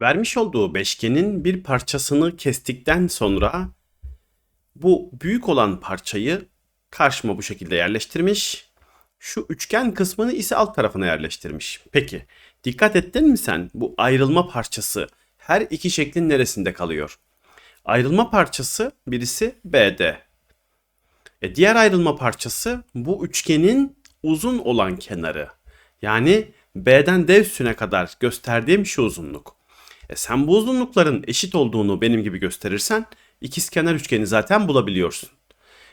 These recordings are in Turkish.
Vermiş olduğu beşgenin bir parçasını kestikten sonra bu büyük olan parçayı karşıma bu şekilde yerleştirmiş. Şu üçgen kısmını ise alt tarafına yerleştirmiş. Peki dikkat ettin mi sen bu ayrılma parçası her iki şeklin neresinde kalıyor? Ayrılma parçası birisi BD. E diğer ayrılma parçası bu üçgenin uzun olan kenarı. Yani B'den D üstüne kadar gösterdiğim şu uzunluk. E sen bu uzunlukların eşit olduğunu benim gibi gösterirsen ikizkenar üçgeni zaten bulabiliyorsun.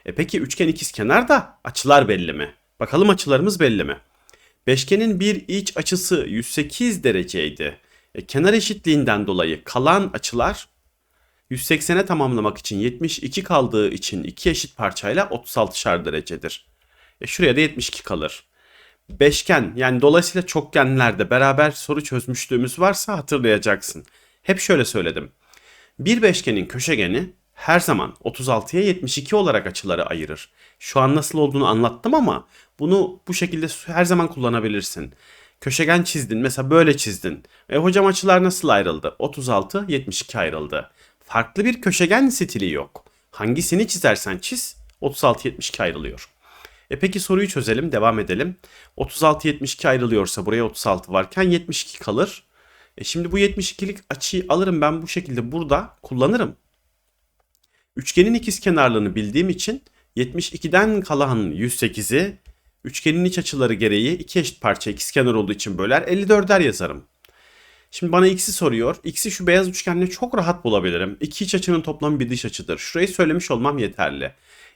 E peki üçgen ikizkenar da açılar belli mi? Bakalım açılarımız belli mi? Beşgenin bir iç açısı 108 dereceydi. E, kenar eşitliğinden dolayı kalan açılar 180'e tamamlamak için 72 kaldığı için iki eşit parçayla 36'şar derecedir. E şuraya da 72 kalır. Beşgen yani dolayısıyla çokgenlerde beraber soru çözmüşlüğümüz varsa hatırlayacaksın. Hep şöyle söyledim. Bir beşgenin köşegeni her zaman 36'ya 72 olarak açıları ayırır. Şu an nasıl olduğunu anlattım ama bunu bu şekilde her zaman kullanabilirsin. Köşegen çizdin mesela böyle çizdin. E hocam açılar nasıl ayrıldı? 36 72 ayrıldı. Farklı bir köşegen stili yok. Hangisini çizersen çiz 36 72 ayrılıyor. E peki soruyu çözelim, devam edelim. 36 72 ayrılıyorsa buraya 36 varken 72 kalır. E şimdi bu 72'lik açıyı alırım ben bu şekilde burada kullanırım. Üçgenin ikiz kenarlığını bildiğim için 72'den kalan 108'i üçgenin iç açıları gereği iki eşit parça ikizkenar olduğu için böler 54'er yazarım. Şimdi bana x'i soruyor. X'i şu beyaz üçgenle çok rahat bulabilirim. İki iç açının toplamı bir dış açıdır. Şurayı söylemiş olmam yeterli.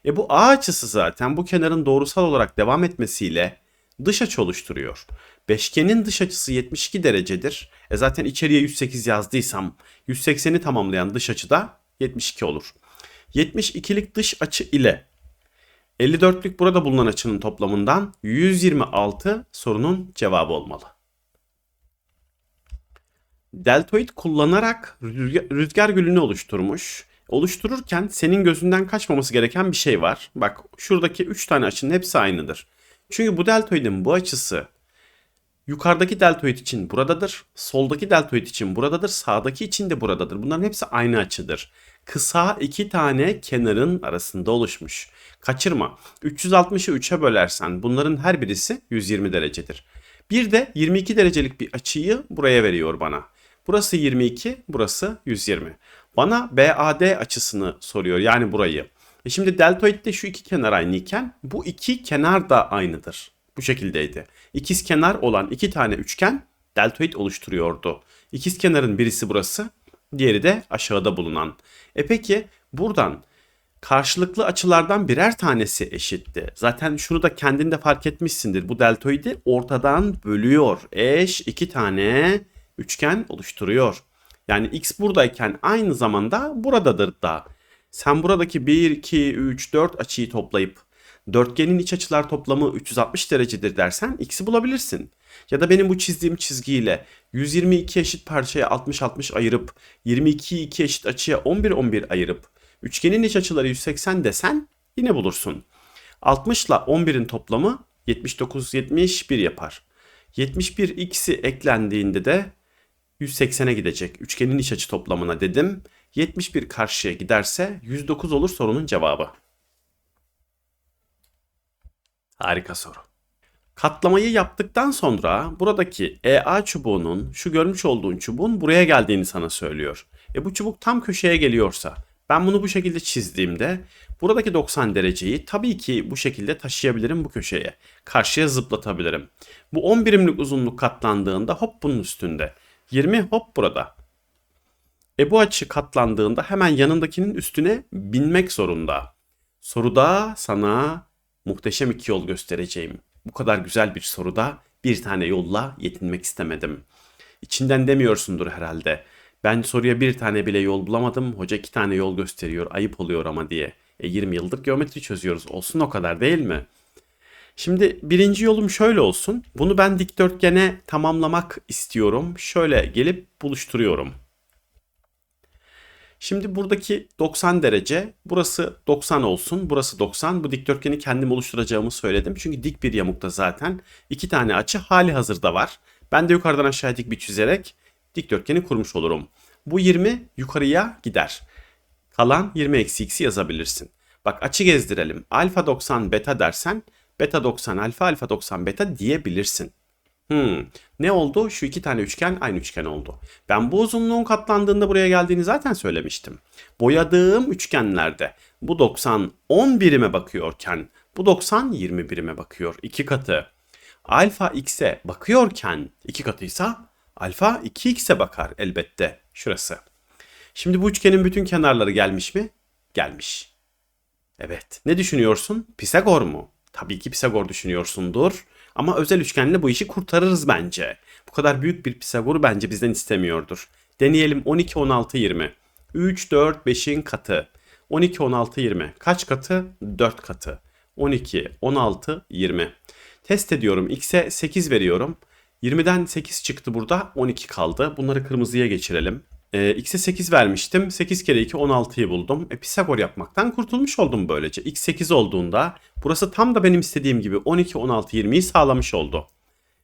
E bu A açısı zaten bu kenarın doğrusal olarak devam etmesiyle dış açı oluşturuyor. Beşgenin dış açısı 72 derecedir. E zaten içeriye 108 yazdıysam 180'i tamamlayan dış açı da 72 olur. 72'lik dış açı ile 54'lük burada bulunan açının toplamından 126 sorunun cevabı olmalı. Deltoid kullanarak rüzgar, gülünü oluşturmuş. Oluştururken senin gözünden kaçmaması gereken bir şey var. Bak şuradaki 3 tane açının hepsi aynıdır. Çünkü bu deltoidin bu açısı yukarıdaki deltoid için buradadır. Soldaki deltoid için buradadır. Sağdaki için de buradadır. Bunların hepsi aynı açıdır. Kısa iki tane kenarın arasında oluşmuş. Kaçırma. 360'ı 3'e bölersen bunların her birisi 120 derecedir. Bir de 22 derecelik bir açıyı buraya veriyor bana. Burası 22, burası 120. Bana BAD açısını soruyor yani burayı. E şimdi deltoidde şu iki kenar aynıyken bu iki kenar da aynıdır. Bu şekildeydi. İkiz kenar olan iki tane üçgen deltoid oluşturuyordu. İkiz kenarın birisi burası, diğeri de aşağıda bulunan. E peki buradan karşılıklı açılardan birer tanesi eşitti. Zaten şunu da kendinde fark etmişsindir. Bu deltoidi ortadan bölüyor. Eş iki tane üçgen oluşturuyor. Yani x buradayken aynı zamanda buradadır da. Sen buradaki 1, 2, 3, 4 açıyı toplayıp dörtgenin iç açılar toplamı 360 derecedir dersen x'i bulabilirsin. Ya da benim bu çizdiğim çizgiyle 122 eşit parçaya 60-60 ayırıp 22'yi 2 eşit açıya 11-11 ayırıp üçgenin iç açıları 180 desen yine bulursun. 60 ile 11'in toplamı 79-71 yapar. 71 x'i eklendiğinde de 180'e gidecek. Üçgenin iç açı toplamına dedim. 71 karşıya giderse 109 olur sorunun cevabı. Harika soru. Katlamayı yaptıktan sonra buradaki EA çubuğunun şu görmüş olduğun çubuğun buraya geldiğini sana söylüyor. E bu çubuk tam köşeye geliyorsa ben bunu bu şekilde çizdiğimde buradaki 90 dereceyi tabii ki bu şekilde taşıyabilirim bu köşeye. Karşıya zıplatabilirim. Bu 10 birimlik uzunluk katlandığında hop bunun üstünde. 20 hop burada. E bu açı katlandığında hemen yanındakinin üstüne binmek zorunda. Soruda sana muhteşem iki yol göstereceğim. Bu kadar güzel bir soruda bir tane yolla yetinmek istemedim. İçinden demiyorsundur herhalde. Ben soruya bir tane bile yol bulamadım. Hoca iki tane yol gösteriyor. Ayıp oluyor ama diye. E 20 yıldır geometri çözüyoruz. Olsun o kadar değil mi? Şimdi birinci yolum şöyle olsun. Bunu ben dikdörtgene tamamlamak istiyorum. Şöyle gelip buluşturuyorum. Şimdi buradaki 90 derece, burası 90 olsun, burası 90. Bu dikdörtgeni kendim oluşturacağımı söyledim. Çünkü dik bir yamukta zaten iki tane açı hali hazırda var. Ben de yukarıdan aşağı dik bir çizerek dikdörtgeni kurmuş olurum. Bu 20 yukarıya gider. Kalan 20 eksi x'i yazabilirsin. Bak açı gezdirelim. Alfa 90 beta dersen beta 90 alfa alfa 90 beta diyebilirsin. Hmm. Ne oldu? Şu iki tane üçgen aynı üçgen oldu. Ben bu uzunluğun katlandığında buraya geldiğini zaten söylemiştim. Boyadığım üçgenlerde bu 90 10 birime bakıyorken bu 90 20 birime bakıyor. iki katı. Alfa x'e bakıyorken iki katıysa alfa 2x'e bakar elbette. Şurası. Şimdi bu üçgenin bütün kenarları gelmiş mi? Gelmiş. Evet. Ne düşünüyorsun? Pisagor mu? Tabii ki Pisagor düşünüyorsundur. Ama özel üçgenle bu işi kurtarırız bence. Bu kadar büyük bir Pisagor bence bizden istemiyordur. Deneyelim 12, 16, 20. 3, 4, 5'in katı. 12, 16, 20. Kaç katı? 4 katı. 12, 16, 20. Test ediyorum. X'e 8 veriyorum. 20'den 8 çıktı burada. 12 kaldı. Bunları kırmızıya geçirelim. E, x'e 8 vermiştim. 8 kere 2 16'yı buldum. E, Pisagor yapmaktan kurtulmuş oldum böylece. x 8 olduğunda burası tam da benim istediğim gibi 12, 16, 20'yi sağlamış oldu.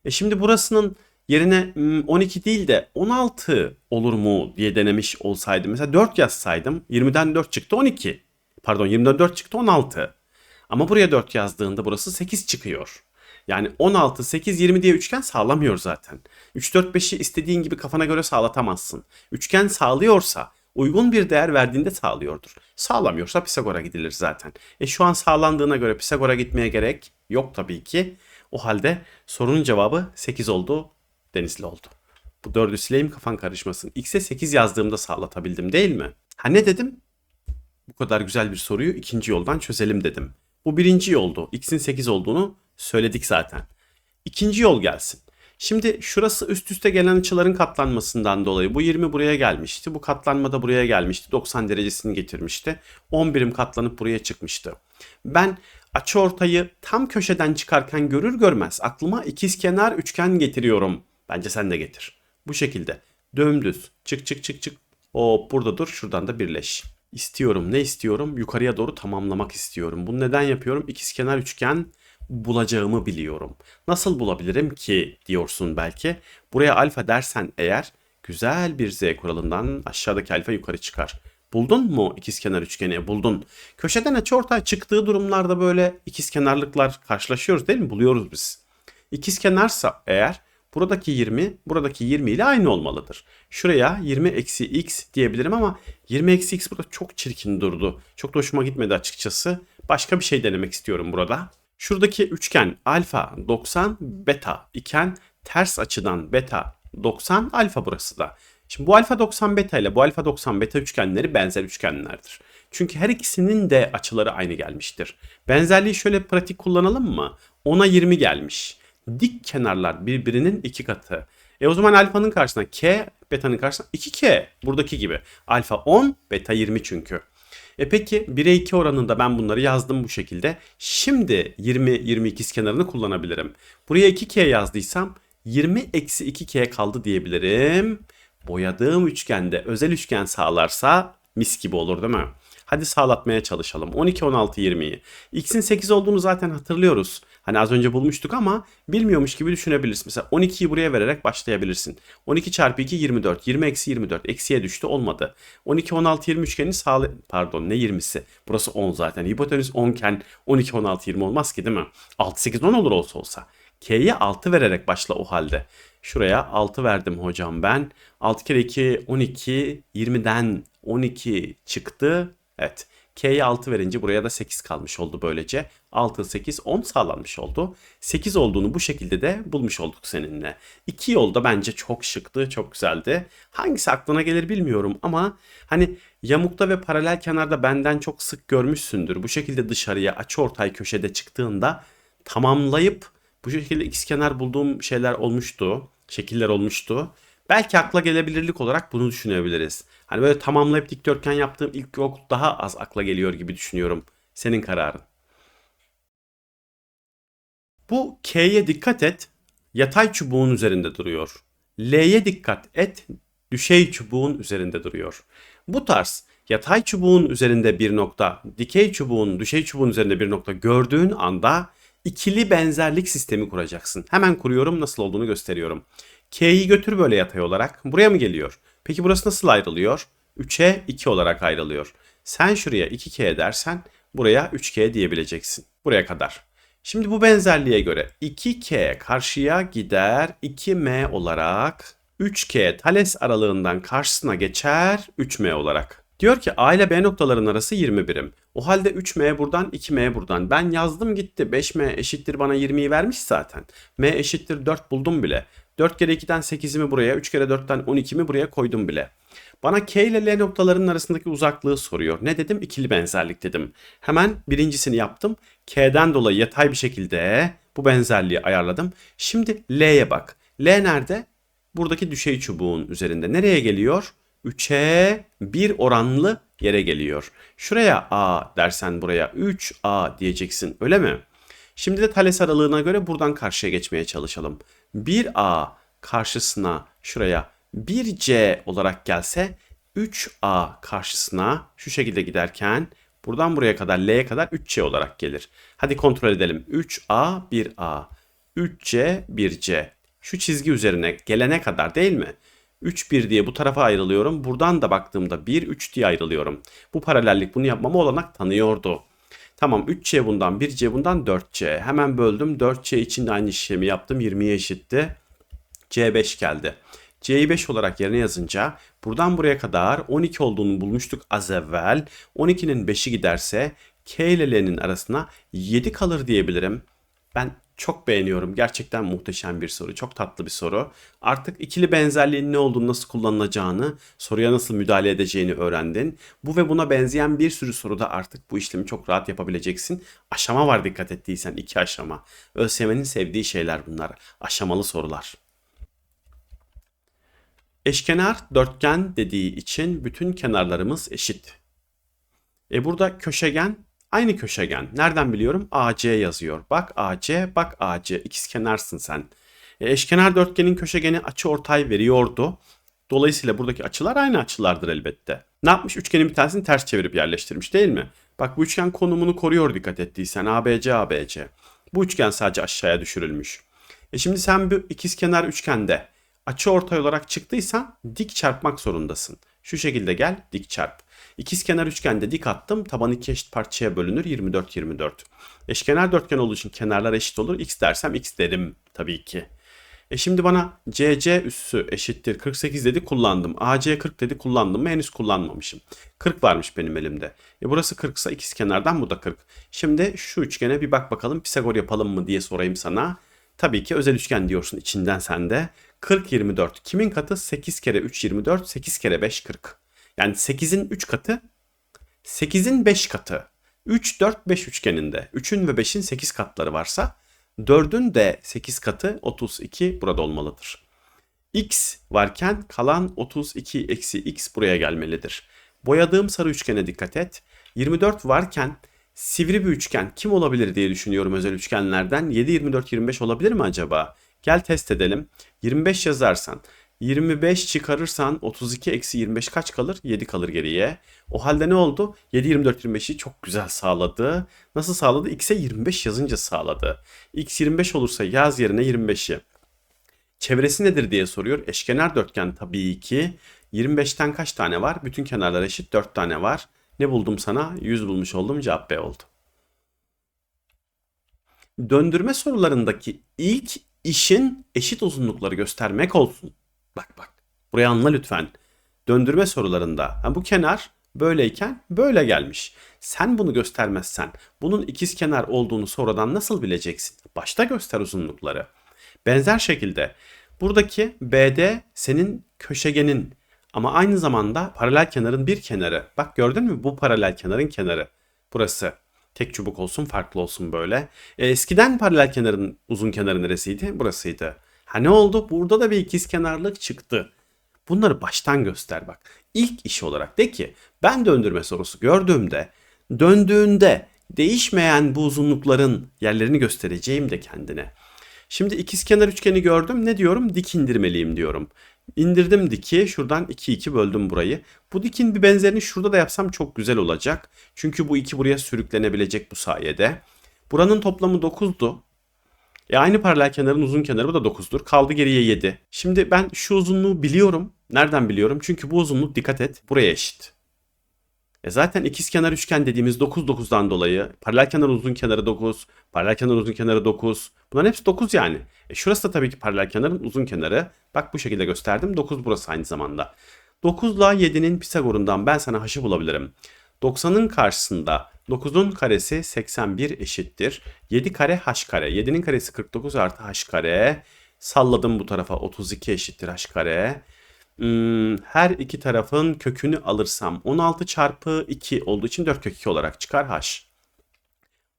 E şimdi burasının yerine 12 hmm, değil de 16 olur mu diye denemiş olsaydım. Mesela 4 yazsaydım 20'den 4 çıktı 12. Pardon 20'den 4 çıktı 16. Ama buraya 4 yazdığında burası 8 çıkıyor. Yani 16, 8, 20 diye üçgen sağlamıyor zaten. 3, 4, 5'i istediğin gibi kafana göre sağlatamazsın. Üçgen sağlıyorsa uygun bir değer verdiğinde sağlıyordur. Sağlamıyorsa Pisagor'a gidilir zaten. E şu an sağlandığına göre Pisagor'a gitmeye gerek yok tabii ki. O halde sorunun cevabı 8 oldu. Denizli oldu. Bu dördü sileyim kafan karışmasın. X'e 8 yazdığımda sağlatabildim değil mi? Ha ne dedim? Bu kadar güzel bir soruyu ikinci yoldan çözelim dedim. Bu birinci yoldu. X'in 8 olduğunu söyledik zaten. İkinci yol gelsin. Şimdi şurası üst üste gelen açıların katlanmasından dolayı bu 20 buraya gelmişti. Bu katlanma da buraya gelmişti. 90 derecesini getirmişti. 10 birim katlanıp buraya çıkmıştı. Ben açı ortayı tam köşeden çıkarken görür görmez aklıma ikizkenar üçgen getiriyorum. Bence sen de getir. Bu şekilde dümdüz çık çık çık çık. O burada dur şuradan da birleş. İstiyorum ne istiyorum? Yukarıya doğru tamamlamak istiyorum. Bunu neden yapıyorum? İkizkenar üçgen bulacağımı biliyorum. Nasıl bulabilirim ki diyorsun belki. Buraya alfa dersen eğer güzel bir z kuralından aşağıdaki alfa yukarı çıkar. Buldun mu ikizkenar üçgeni? Buldun. Köşeden açıortay çıktığı durumlarda böyle ikizkenarlıklar karşılaşıyoruz değil mi? Buluyoruz biz. İkizkenarsa eğer buradaki 20 buradaki 20 ile aynı olmalıdır. Şuraya 20 eksi x diyebilirim ama 20 eksi x burada çok çirkin durdu. Çok da hoşuma gitmedi açıkçası. Başka bir şey denemek istiyorum burada. Şuradaki üçgen alfa 90 beta iken ters açıdan beta 90 alfa burası da. Şimdi bu alfa 90 beta ile bu alfa 90 beta üçgenleri benzer üçgenlerdir. Çünkü her ikisinin de açıları aynı gelmiştir. Benzerliği şöyle pratik kullanalım mı? 10'a 20 gelmiş. Dik kenarlar birbirinin iki katı. E o zaman alfanın karşısına k, beta'nın karşısına 2k. Buradaki gibi. Alfa 10, beta 20 çünkü. E peki 1'e 2 oranında ben bunları yazdım bu şekilde. Şimdi 20-22 kenarını kullanabilirim. Buraya 2K yazdıysam 20 eksi 2K kaldı diyebilirim. Boyadığım üçgende özel üçgen sağlarsa mis gibi olur değil mi? Hadi sağlatmaya çalışalım. 12, 16, 20'yi. X'in 8 olduğunu zaten hatırlıyoruz. Hani az önce bulmuştuk ama bilmiyormuş gibi düşünebilirsin. Mesela 12'yi buraya vererek başlayabilirsin. 12 çarpı 2 24. 20 eksi 24. Eksiye düştü olmadı. 12, 16, 20 üçgeni sağla... Pardon ne 20'si? Burası 10 zaten. Hipotenüs 10 iken 12, 16, 20 olmaz ki değil mi? 6, 8, 10 olur olsa olsa. K'ye 6 vererek başla o halde. Şuraya 6 verdim hocam ben. 6 kere 2 12 20'den 12 çıktı. Evet. K'ye 6 verince buraya da 8 kalmış oldu böylece. 6, 8, 10 sağlanmış oldu. 8 olduğunu bu şekilde de bulmuş olduk seninle. İki yolda bence çok şıktı, çok güzeldi. Hangisi aklına gelir bilmiyorum ama hani yamukta ve paralel kenarda benden çok sık görmüşsündür. Bu şekilde dışarıya açı ortay köşede çıktığında tamamlayıp bu şekilde kenar bulduğum şeyler olmuştu. Şekiller olmuştu. Belki akla gelebilirlik olarak bunu düşünebiliriz. Hani böyle tamamlayıp dikdörtgen yaptığım ilk yok daha az akla geliyor gibi düşünüyorum. Senin kararın. Bu K'ye dikkat et. Yatay çubuğun üzerinde duruyor. L'ye dikkat et. Düşey çubuğun üzerinde duruyor. Bu tarz yatay çubuğun üzerinde bir nokta, dikey çubuğun, düşey çubuğun üzerinde bir nokta gördüğün anda ikili benzerlik sistemi kuracaksın. Hemen kuruyorum nasıl olduğunu gösteriyorum. K'yi götür böyle yatay olarak. Buraya mı geliyor? Peki burası nasıl ayrılıyor? 3'e 2 olarak ayrılıyor. Sen şuraya 2K dersen buraya 3K diyebileceksin. Buraya kadar. Şimdi bu benzerliğe göre 2K karşıya gider 2M olarak 3K Thales aralığından karşısına geçer 3M olarak. Diyor ki A ile B noktaların arası 20 birim. O halde 3M buradan 2M buradan. Ben yazdım gitti. 5M eşittir bana 20'yi vermiş zaten. M eşittir 4 buldum bile. 4 kere 2'den 8'imi buraya, 3 kere 4'ten 12'mi buraya koydum bile. Bana K ile L noktalarının arasındaki uzaklığı soruyor. Ne dedim? İkili benzerlik dedim. Hemen birincisini yaptım. K'den dolayı yatay bir şekilde bu benzerliği ayarladım. Şimdi L'ye bak. L nerede? Buradaki düşey çubuğun üzerinde. Nereye geliyor? 3'e 1 oranlı yere geliyor. Şuraya A dersen buraya 3A diyeceksin öyle mi? Şimdi de Thales aralığına göre buradan karşıya geçmeye çalışalım. 1A karşısına şuraya 1C olarak gelse 3A karşısına şu şekilde giderken buradan buraya kadar L'ye kadar 3C olarak gelir. Hadi kontrol edelim. 3A 1A 3C 1C şu çizgi üzerine gelene kadar değil mi? 3 1 diye bu tarafa ayrılıyorum. Buradan da baktığımda 1 3 diye ayrılıyorum. Bu paralellik bunu yapmama olanak tanıyordu. Tamam 3C bundan 1C bundan 4C. Hemen böldüm. 4C için de aynı işlemi yaptım. 20'ye eşitti. C5 geldi. C'yi 5 olarak yerine yazınca buradan buraya kadar 12 olduğunu bulmuştuk az evvel. 12'nin 5'i giderse K ile L'nin arasına 7 kalır diyebilirim. Ben çok beğeniyorum. Gerçekten muhteşem bir soru. Çok tatlı bir soru. Artık ikili benzerliğin ne olduğunu, nasıl kullanılacağını, soruya nasıl müdahale edeceğini öğrendin. Bu ve buna benzeyen bir sürü soruda artık bu işlemi çok rahat yapabileceksin. Aşama var dikkat ettiysen. iki aşama. ÖSYM'nin sevdiği şeyler bunlar. Aşamalı sorular. Eşkenar dörtgen dediği için bütün kenarlarımız eşit. E burada köşegen aynı köşegen. Nereden biliyorum? AC yazıyor. Bak AC, bak AC. İkizkenarsın sen. E eşkenar dörtgenin köşegeni açı ortay veriyordu. Dolayısıyla buradaki açılar aynı açılardır elbette. Ne yapmış? Üçgenin bir tanesini ters çevirip yerleştirmiş değil mi? Bak bu üçgen konumunu koruyor dikkat ettiysen. ABC, ABC. Bu üçgen sadece aşağıya düşürülmüş. E şimdi sen bu ikizkenar üçgende açı ortay olarak çıktıysan dik çarpmak zorundasın. Şu şekilde gel dik çarp. İkizkenar üçgende dik attım. Taban iki eşit parçaya bölünür 24 24. Eşkenar dörtgen olduğu için kenarlar eşit olur. X dersem X derim tabii ki. E şimdi bana CC üssü eşittir 48 dedi kullandım. AC 40 dedi kullandım mı henüz kullanmamışım. 40 varmış benim elimde. E burası 40 ise ikiz kenardan bu da 40. Şimdi şu üçgene bir bak bakalım Pisagor yapalım mı diye sorayım sana. Tabii ki özel üçgen diyorsun içinden sen de. 40 24. Kimin katı? 8 kere 3 24, 8 kere 5 40. Yani 8'in 3 katı 8'in 5 katı. 3 4 5 üçgeninde 3'ün ve 5'in 8 katları varsa 4'ün de 8 katı 32 burada olmalıdır. X varken kalan 32 eksi x buraya gelmelidir. Boyadığım sarı üçgene dikkat et. 24 varken sivri bir üçgen kim olabilir diye düşünüyorum özel üçgenlerden. 7, 24, 25 olabilir mi acaba? Gel test edelim. 25 yazarsan 25 çıkarırsan 32 eksi 25 kaç kalır? 7 kalır geriye. O halde ne oldu? 7, 24, 25'i çok güzel sağladı. Nasıl sağladı? X'e 25 yazınca sağladı. X 25 olursa yaz yerine 25'i. Çevresi nedir diye soruyor. Eşkenar dörtgen tabii ki. 25'ten kaç tane var? Bütün kenarlar eşit 4 tane var. Ne buldum sana? 100 bulmuş oldum. Cevap B oldu. Döndürme sorularındaki ilk işin eşit uzunlukları göstermek olsun. Bak bak. Buraya anla lütfen. Döndürme sorularında ha, bu kenar böyleyken böyle gelmiş. Sen bunu göstermezsen bunun ikiz kenar olduğunu sonradan nasıl bileceksin? Başta göster uzunlukları. Benzer şekilde buradaki BD senin köşegenin ama aynı zamanda paralel kenarın bir kenarı. Bak gördün mü? Bu paralel kenarın kenarı. Burası. Tek çubuk olsun farklı olsun böyle. E, eskiden paralel kenarın uzun kenarı neresiydi? Burasıydı. Ha ne oldu? Burada da bir ikiz kenarlık çıktı. Bunları baştan göster bak. İlk iş olarak de ki ben döndürme sorusu gördüğümde döndüğünde değişmeyen bu uzunlukların yerlerini göstereceğim de kendine. Şimdi ikiz kenar üçgeni gördüm. Ne diyorum? Dik indirmeliyim diyorum. İndirdim diki. Şuradan 2 2 böldüm burayı. Bu dikin bir benzerini şurada da yapsam çok güzel olacak. Çünkü bu iki buraya sürüklenebilecek bu sayede. Buranın toplamı 9'du. E aynı paralel kenarın uzun kenarı bu da 9'dur. Kaldı geriye 7. Şimdi ben şu uzunluğu biliyorum. Nereden biliyorum? Çünkü bu uzunluk dikkat et buraya eşit. E zaten ikizkenar üçgen dediğimiz 9 9'dan dolayı paralel kenar uzun kenarı 9, paralel kenar uzun kenarı 9. Bunların hepsi 9 yani. E şurası da tabii ki paralel kenarın uzun kenarı. Bak bu şekilde gösterdim. 9 burası aynı zamanda. 9 ile 7'nin Pisagor'undan ben sana h'ı bulabilirim. 90'ın karşısında 9'un karesi 81 eşittir. 7 kare h kare. 7'nin karesi 49 artı h kare. Salladım bu tarafa 32 eşittir h kare. Hmm, her iki tarafın kökünü alırsam 16 çarpı 2 olduğu için 4 kök 2 olarak çıkar h.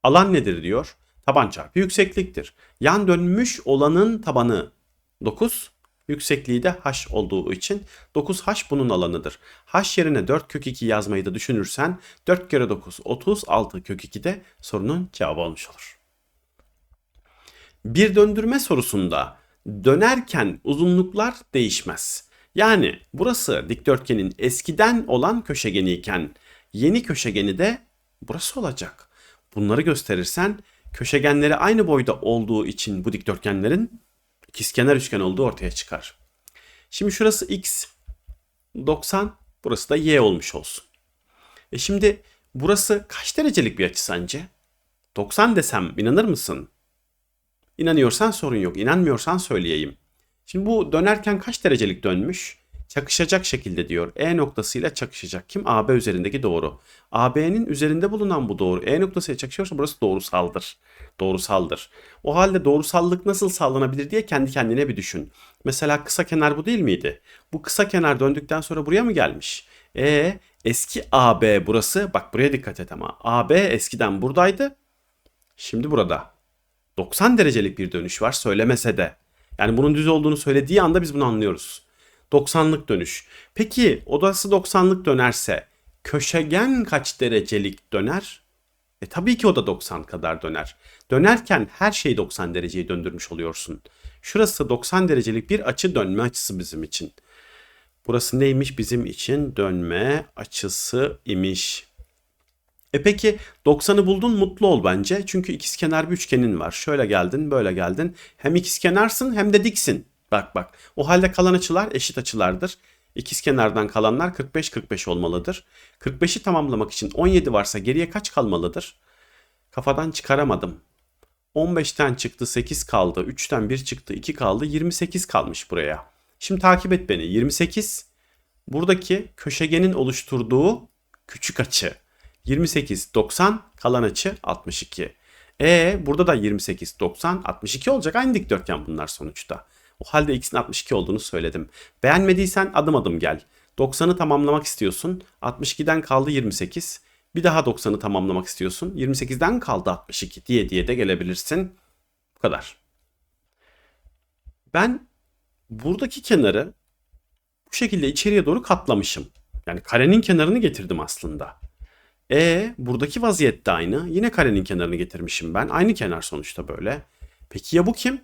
Alan nedir diyor? Taban çarpı yüksekliktir. Yan dönmüş olanın tabanı 9, yüksekliği de h olduğu için 9h bunun alanıdır. h yerine 4 kök 2 yazmayı da düşünürsen 4 kere 9 36 kök 2 de sorunun cevabı olmuş olur. Bir döndürme sorusunda dönerken uzunluklar değişmez. Yani burası dikdörtgenin eskiden olan köşegeni iken yeni köşegeni de burası olacak. Bunları gösterirsen köşegenleri aynı boyda olduğu için bu dikdörtgenlerin ikizkenar üçgen olduğu ortaya çıkar. Şimdi şurası x 90, burası da y olmuş olsun. E şimdi burası kaç derecelik bir açı sence? 90 desem inanır mısın? İnanıyorsan sorun yok. İnanmıyorsan söyleyeyim. Şimdi bu dönerken kaç derecelik dönmüş? Çakışacak şekilde diyor. E noktasıyla çakışacak. Kim? AB üzerindeki doğru. AB'nin üzerinde bulunan bu doğru. E noktasıyla çakışıyorsa burası doğrusaldır. Doğrusaldır. O halde doğrusallık nasıl sağlanabilir diye kendi kendine bir düşün. Mesela kısa kenar bu değil miydi? Bu kısa kenar döndükten sonra buraya mı gelmiş? E eski AB burası. Bak buraya dikkat et ama. AB eskiden buradaydı. Şimdi burada. 90 derecelik bir dönüş var söylemese de. Yani bunun düz olduğunu söylediği anda biz bunu anlıyoruz. 90'lık dönüş. Peki odası 90'lık dönerse köşegen kaç derecelik döner? E tabii ki o da 90 kadar döner. Dönerken her şeyi 90 dereceyi döndürmüş oluyorsun. Şurası 90 derecelik bir açı dönme açısı bizim için. Burası neymiş bizim için? Dönme açısı imiş. E peki 90'ı buldun mutlu ol bence. Çünkü ikizkenar bir üçgenin var. Şöyle geldin böyle geldin. Hem ikizkenarsın hem de diksin. Bak bak. O halde kalan açılar eşit açılardır. İkizkenardan kalanlar 45-45 olmalıdır. 45'i tamamlamak için 17 varsa geriye kaç kalmalıdır? Kafadan çıkaramadım. 15'ten çıktı 8 kaldı. 3'ten 1 çıktı 2 kaldı. 28 kalmış buraya. Şimdi takip et beni. 28 buradaki köşegenin oluşturduğu küçük açı. 28 90 kalan açı 62. E burada da 28 90 62 olacak. Aynı dikdörtgen bunlar sonuçta. O halde x'in 62 olduğunu söyledim. Beğenmediysen adım adım gel. 90'ı tamamlamak istiyorsun. 62'den kaldı 28. Bir daha 90'ı tamamlamak istiyorsun. 28'den kaldı 62 diye diye de gelebilirsin. Bu kadar. Ben buradaki kenarı bu şekilde içeriye doğru katlamışım. Yani karenin kenarını getirdim aslında. E buradaki vaziyette aynı. Yine karenin kenarını getirmişim ben. Aynı kenar sonuçta böyle. Peki ya bu kim?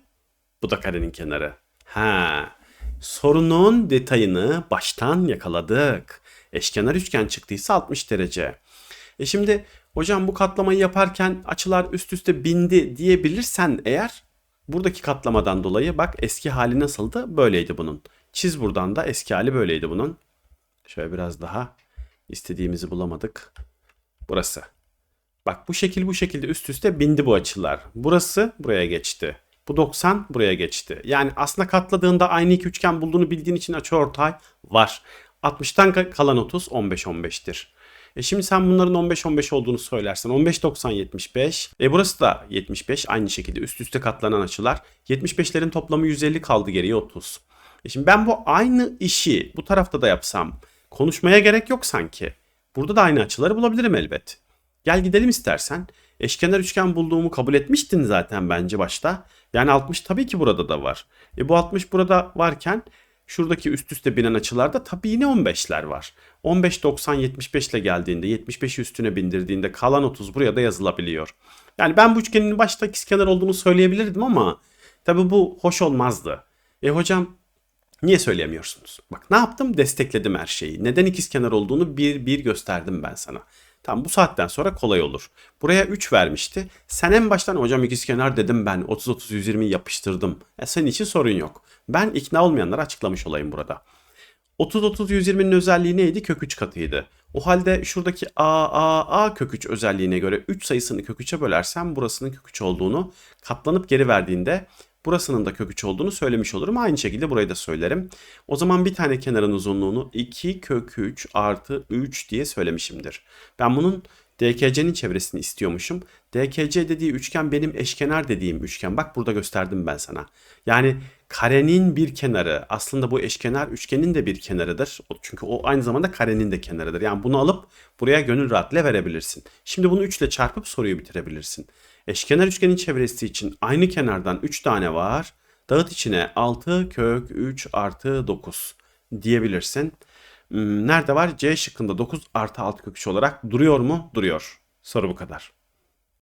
Bu da karenin kenarı. Ha. Sorunun detayını baştan yakaladık. Eşkenar üçgen çıktıysa 60 derece. E şimdi hocam bu katlamayı yaparken açılar üst üste bindi diyebilirsen eğer buradaki katlamadan dolayı bak eski hali nasıldı? Böyleydi bunun. Çiz buradan da eski hali böyleydi bunun. Şöyle biraz daha istediğimizi bulamadık. Burası. Bak bu şekil bu şekilde üst üste bindi bu açılar. Burası buraya geçti. Bu 90 buraya geçti. Yani aslında katladığında aynı iki üçgen bulduğunu bildiğin için açıortay var. 60'tan kalan 30 15 15'tir. E şimdi sen bunların 15 15 olduğunu söylersen 15 90 75. E burası da 75 aynı şekilde üst üste katlanan açılar. 75'lerin toplamı 150 kaldı geriye 30. E şimdi ben bu aynı işi bu tarafta da yapsam konuşmaya gerek yok sanki. Burada da aynı açıları bulabilirim elbet. Gel gidelim istersen. Eşkenar üçgen bulduğumu kabul etmiştin zaten bence başta. Yani 60 tabii ki burada da var. E bu 60 burada varken şuradaki üst üste binen açılarda tabii yine 15'ler var. 15 90 75 ile geldiğinde 75'i üstüne bindirdiğinde kalan 30 buraya da yazılabiliyor. Yani ben bu üçgenin başta ikizkenar olduğunu söyleyebilirdim ama tabii bu hoş olmazdı. E hocam Niye söyleyemiyorsunuz? Bak ne yaptım? Destekledim her şeyi. Neden ikizkenar olduğunu bir bir gösterdim ben sana. Tamam bu saatten sonra kolay olur. Buraya 3 vermişti. Sen en baştan hocam ikizkenar dedim ben 30-30-120 yapıştırdım. E, senin için sorun yok. Ben ikna olmayanları açıklamış olayım burada. 30-30-120'nin özelliği neydi? Kök 3 katıydı. O halde şuradaki A, A, A kök 3 özelliğine göre 3 sayısını kök 3'e bölersem burasının kök 3 olduğunu katlanıp geri verdiğinde burasının da kök 3 olduğunu söylemiş olurum. Aynı şekilde burayı da söylerim. O zaman bir tane kenarın uzunluğunu 2 kök 3 artı 3 diye söylemişimdir. Ben bunun DKC'nin çevresini istiyormuşum. DKC dediği üçgen benim eşkenar dediğim üçgen. Bak burada gösterdim ben sana. Yani karenin bir kenarı aslında bu eşkenar üçgenin de bir kenarıdır. Çünkü o aynı zamanda karenin de kenarıdır. Yani bunu alıp buraya gönül rahatlığıyla verebilirsin. Şimdi bunu 3 ile çarpıp soruyu bitirebilirsin. Eşkenar üçgenin çevresi için aynı kenardan 3 tane var. Dağıt içine 6 kök 3 artı 9 diyebilirsin. Hmm, Nerede var? C şıkkında 9 artı 6 kök 3 olarak duruyor mu? Duruyor. Soru bu kadar.